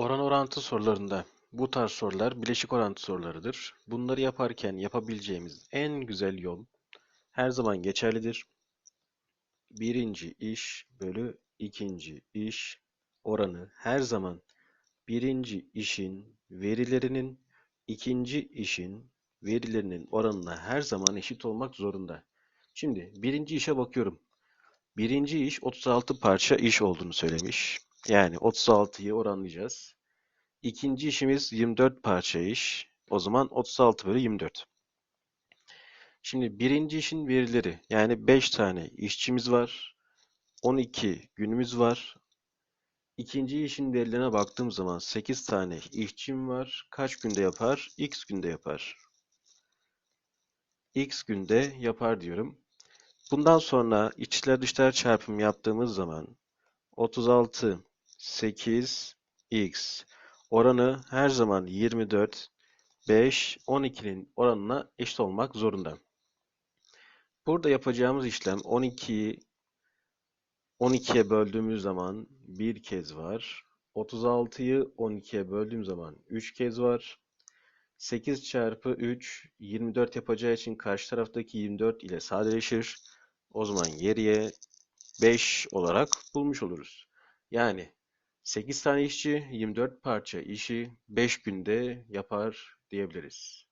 Oran orantı sorularında bu tarz sorular bileşik orantı sorularıdır. Bunları yaparken yapabileceğimiz en güzel yol her zaman geçerlidir. Birinci iş bölü ikinci iş oranı her zaman birinci işin verilerinin ikinci işin verilerinin oranına her zaman eşit olmak zorunda. Şimdi birinci işe bakıyorum. Birinci iş 36 parça iş olduğunu söylemiş. Yani 36'yı oranlayacağız. İkinci işimiz 24 parça iş. O zaman 36 bölü 24. Şimdi birinci işin verileri yani 5 tane işçimiz var. 12 günümüz var. İkinci işin verilerine baktığım zaman 8 tane işçim var. Kaç günde yapar? X günde yapar. X günde yapar diyorum. Bundan sonra içler dışlar çarpımı yaptığımız zaman 36, 8, x oranı her zaman 24, 5, 12'nin oranına eşit olmak zorunda. Burada yapacağımız işlem 12'yi 12'ye böldüğümüz zaman bir kez var. 36'yı 12'ye böldüğüm zaman 3 kez var. 8 çarpı 3 24 yapacağı için karşı taraftaki 24 ile sadeleşir. O zaman geriye 5 olarak bulmuş oluruz. Yani 8 tane işçi 24 parça işi 5 günde yapar diyebiliriz.